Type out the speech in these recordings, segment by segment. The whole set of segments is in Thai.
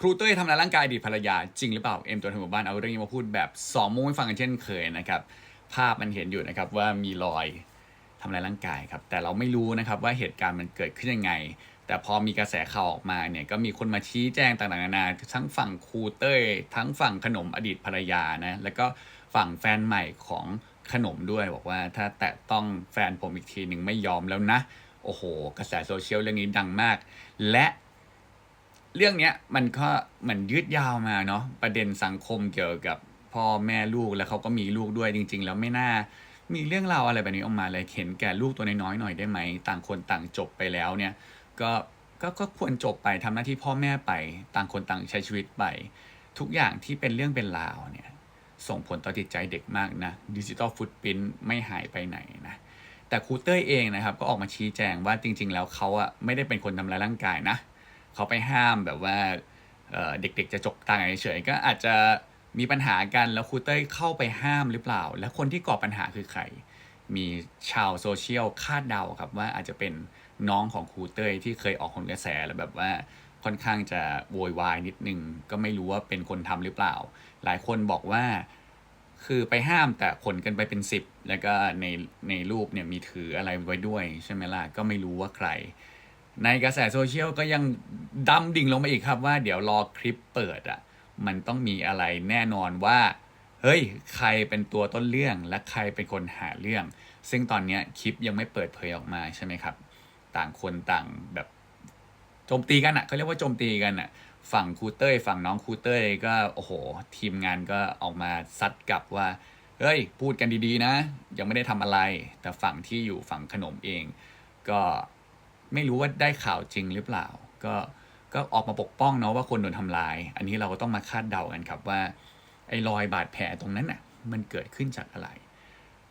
ครูเต้ยทำร้ายร่างกายอดีตภรรยาจริงหรือเปล่า เอ็มตัวทางหมู่บ้านเอาเรื่องนี้มาพูดแบบสองมุมให้ฟังกันเช่นเคยนะครับ ภาพมันเห็นอยู่นะครับว่ามีรอยทำร้ายร่างกายครับ แต่เราไม่รู้นะครับว่าเหตุการณ์มันเกิดขึ้นยังไง แต่พอมีกระแสข่าวออกมาเนี่ยก็มีคนมาชี้แจงต่างๆนานาทั้งฝั่งครูเต้ย ทั้งฝั่งขนมอดีตภรรยานะ แล้วก็ฝั่งแฟนใหม่ของขนมด้วยบอกว่าถ้าแตะต้องแฟนผมอีกทีหนึ่งไม่ยอมแล้วนะ โอ้โห กระแสโซเชียลเรื่องนี้ดังมาก และ เรื่องเนี้ยมันก็เหมือนยืดยาวมาเนาะประเด็นสังคมเกี่ยวกับพ่อแม่ลูกแล้วเขาก็มีลูกด้วยจริง ๆ แล้วไม่น่ามีเรื่องราวอะไรแบบนี้ออกมาเลยเห็นแก่ลูกตัวน้อยๆหน่อยได้ไหมต่างคนต่างจบไปแล้วเนี่ยก็ก็ก็ควรจบไปทำหน้าที่พ่อแม่ไป ต่างคนต่างใช้ชีวิตไป ทุกอย่างที่เป็นเรื่องเป็นราวเนี่ยส่งผลต่อจิตใจเด็กมากนะดิจิตอลฟุตพิ้นไม่หายไปไหนนะแต่ครูเต้ยเองนะครับก็ออกมาชี้แจงว่าจริง ๆ แล้วเขาอะไม่ได้เป็นคนทำร้ายร่างกายนะ เขาไปห้ามแบบว่าเด็กๆจะจกตาเฉยๆก็อาจจะมีปัญหากันแล้วครูเต้ยเข้าไปห้ามหรือเปล่า และคนที่ก่อปัญหาคือใคร มีชาวโซเชียลคาดเดาครับว่าอาจจะเป็นน้องของครูเต้ยที่เคยออกคนกระแสแล้วแบบว่าค่อนข้างจะโวยวายนิดนึง ก็ไม่รู้ว่าเป็นคนทำหรือเปล่า หลายคนบอกว่าคือไปห้ามแต่ขนกันไปเป็นสิบแล้วก็ในในรูปเนี่ยมีถืออะไรไว้ด้วยใช่ไหมล่ะก็ไม่รู้ว่าใคร ในกระแสโซเชียลก็ยังดำดิ่งลงมาอีกครับว่าเดี๋ยวรอคลิปเปิดอะมันต้องมีอะไรแน่นอนว่า เฮ้ย ใครเป็นตัวต้นเรื่องและใครเป็นคนหาเรื่อง ซึ่งตอนนี้คลิปยังไม่เปิดเผยออกมาใช่ไหมครับ ต่างคนต่างแบบโจมตีกันอะเขาเรียกว่าโจมตีกันอะฝั่งครูเต้ยฝั่งน้องครูเต้ยก็โอ้โห ทีมงานก็ออกมาซัดกลับว่าเฮ้ย พูดกันดีๆนะ ยังไม่ได้ทำอะไร แต่ฝั่งที่อยู่ฝั่งขนมเอง ก็ ไม่รู้ว่าได้ข่าวจริงหรือเปล่า ก็ก็ออกมาปกป้องเนาะว่าคนโดนทำลาย อันนี้เราก็ต้องมาคาดเดากันครับว่าไอ้รอยบาดแผลตรงนั้นน่ะมันเกิดขึ้นจากอะไร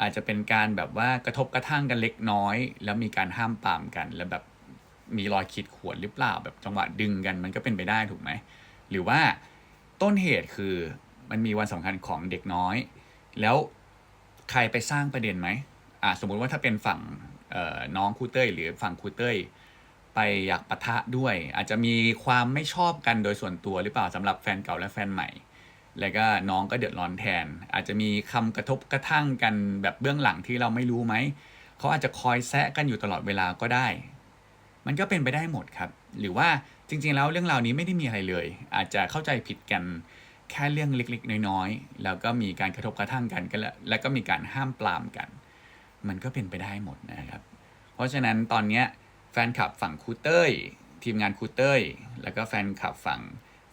อาจจะเป็นการแบบว่ากระทบกระทั่งกันเล็กน้อย แล้วมีการห้ามปามกัน แล้วแบบมีรอยขีดข่วนหรือเปล่า แบบจังหวะดึงกันมันก็เป็นไปได้ถูกไหมหรือว่าต้นเหตุคือมันมีวันสำคัญของเด็กน้อย แล้วใครไปสร้างประเด็นไหมอ่าสมมุติว่าถ้าเป็นฝั่ง น้องครูเต้ยหรือฝั่งครูเต้ยไปอยากปะทะด้วย อาจจะมีความไม่ชอบกันโดยส่วนตัวหรือเปล่าสำหรับแฟนเก่าและแฟนใหม่ แล้วก็น้องก็เดือดร้อนแทน อาจจะมีคำกระทบกระทั่งกันแบบเบื้องหลังที่เราไม่รู้ไหมเขาอาจจะคอยแซะกันอยู่ตลอดเวลาก็ได้ มันก็เป็นไปได้หมดครับ หรือว่าจริงๆแล้วเรื่องราวนี้ไม่ได้มีอะไรเลย อาจจะเข้าใจผิดกันแค่เรื่องเล็กๆ น้อยๆ แล้วก็มีการกระทบกระทั่งกันก็แล้วแล้วก็มีการห้ามปรามกัน มันก็เป็นไปได้หมดนะครับ เพราะฉะนั้นตอนเนี้ยแฟนคลับฝั่งคูเต้ย ทีมงานคูเต้ย แล้วก็แฟนคลับฝั่ง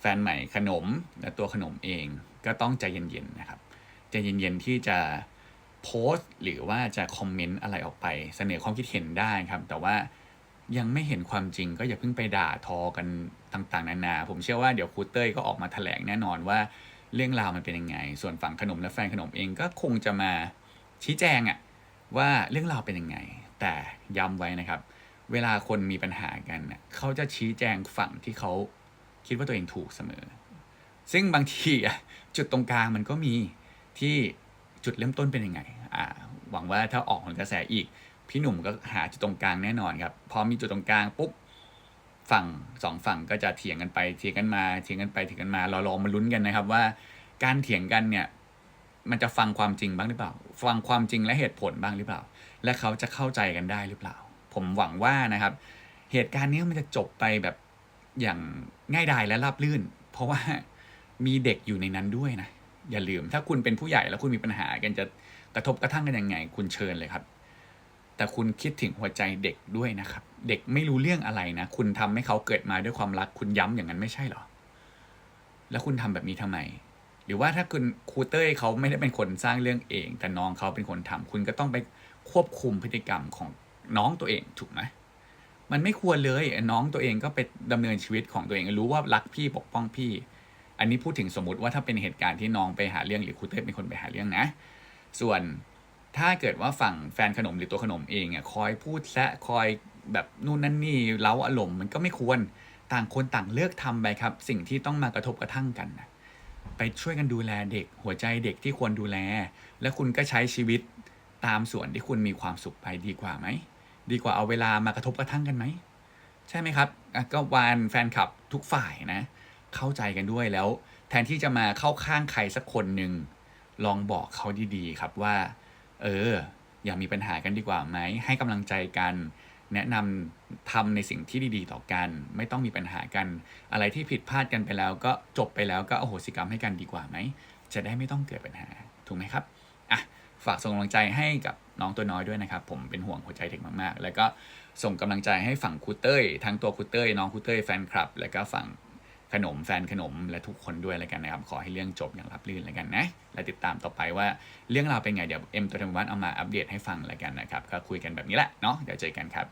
แฟนใหม่ขนมและตัวขนมเองก็ต้องใจเย็นๆนะครับใจเย็นๆที่จะโพสต์หรือว่าจะคอมเมนต์อะไรออกไป เสนอความคิดเห็นได้ครับ แต่ว่ายังไม่เห็นความจริงก็อย่าเพิ่งไปด่าทอกันต่างๆ นานา ผมเชื่อว่าเดี๋ยวครูเต้ยก็ออกมาแถลงแน่นอนว่าเรื่องราวมันเป็นยังไง ส่วนฝั่งขนมและแฟนขนมเองก็คงจะมาชี้แจงอะ ว่าเรื่องราวเป็นยังไง แต่ย้ำไว้นะครับ เวลาคนมีปัญหากันน่ะเขาจะชี้แจงฝั่งที่เขาคิดว่าตัวเองถูกเสมอ ซึ่งบางทีจุดตรงกลางมันก็มีที่จุดเริ่มต้นเป็นยังไงอ่าหวังว่าถ้าออกผลกระแสอีก พี่หนุ่มก็หาจุดตรงกลางแน่นอนครับ พอมีจุดตรงกลางปุ๊บฝั่งสองฝั่งก็จะเถียงกันไปเถียงกันมาเถียงกันไปเถียงกันมาเราลองมาลุ้นกันนะครับว่าการเถียงกันเนี่ย มันจะฟังความจริงบ้างหรือเปล่า ฟังความจริงและเหตุผลบ้างหรือเปล่า และเขาจะเข้าใจกันได้หรือเปล่า ผมหวังว่านะครับ เหตุการณ์นี้มันจะจบไปแบบอย่างง่ายดายและราบรื่น เพราะว่ามีเด็กอยู่ในนั้นด้วยนะ อย่าลืมถ้าคุณเป็นผู้ใหญ่แล้วคุณมีปัญหากันจะกระทบกระทั่งกันยังไง คุณเชิญเลยครับ แต่คุณคิดถึงหัวใจเด็กด้วยนะครับ เด็กไม่รู้เรื่องอะไรนะ คุณทำให้เขาเกิดมาด้วยความรัก คุณย้ำอย่างนั้นไม่ใช่หรอ แล้วคุณทำแบบนี้ทำไม หรือว่าถ้าคุณครูเต้ยเขาไม่ได้เป็นคนสร้างเรื่องเอง แต่น้องเขาเป็นคนทำคุณก็ต้องไปควบคุมพฤติกรรมของน้องตัวเองถูกไหมมันไม่ควรเลยน้องตัวเองก็ไปดำเนินชีวิตของตัวเองรู้ว่ารักพี่ปกป้องพี่ อันนี้พูดถึงสมมติว่าถ้าเป็นเหตุการณ์ที่น้องไปหาเรื่องหรือครูเต้ยเป็นคนไปหาเรื่องนะ ส่วนถ้าเกิดว่าฝั่งแฟนขนมหรือตัวขนมเองอะคอยพูดแซะคอยแบบนู่นนั่นนี่เล้าอารมณ์มันก็ไม่ควรต่างคนต่างเลือกทำไปครับ สิ่งที่ต้องมากระทบกระทั่งกันนะ ช่วยกันดูแลเด็ก หัวใจเด็กที่ควรดูแล และคุณก็ใช้ชีวิตตามส่วนที่คุณมีความสุขไปดีกว่าไหม ดีกว่าเอาเวลามากระทบกระทั่งกันไหม ใช่ไหมครับ ก็วานแฟนคลับทุกฝ่ายนะ เข้าใจกันด้วยแล้ว แทนที่จะมาเข้าข้างใครสักคนหนึ่งลองบอกเขาดีๆครับว่า เออ อย่ามีปัญหากันดีกว่าไหม ให้กำลังใจกัน แนะนำทำในสิ่งที่ดีๆ ต่อกัน ไม่ต้องมีปัญหากัน อะไรที่ผิดพลาดกันไปแล้ว ก็จบไปแล้วก็อโหสิกรรมให้กันดีกว่าไหม จะได้ไม่ต้องเกิดปัญหา ถูกไหมครับอะฝากส่งกำลังใจให้กับน้องตัวน้อยด้วยนะครับ ผมเป็นห่วงหัวใจเด็กมากๆ แล้วก็ส่งกำลังใจให้ฝั่งคูเต้ยทั้งตัวคูเต้ยน้องคูเต้ยแฟนคลับ แล้วก็ฝั่งขนมแฟนขนมและทุกคนด้วยแล้วกันนะครับ ขอให้เรื่องจบอย่างรับรื่นแล้วกันนะ และติดตามต่อไปว่าเรื่องราวเป็นไงเดี๋ยวเอ็มตัวทำวันเอามาอัปเดตให้ฟังแล้วกันนะครับ ก็คุยกันแบบนี้แหละเนาะเดี๋ยวเจอกันครับ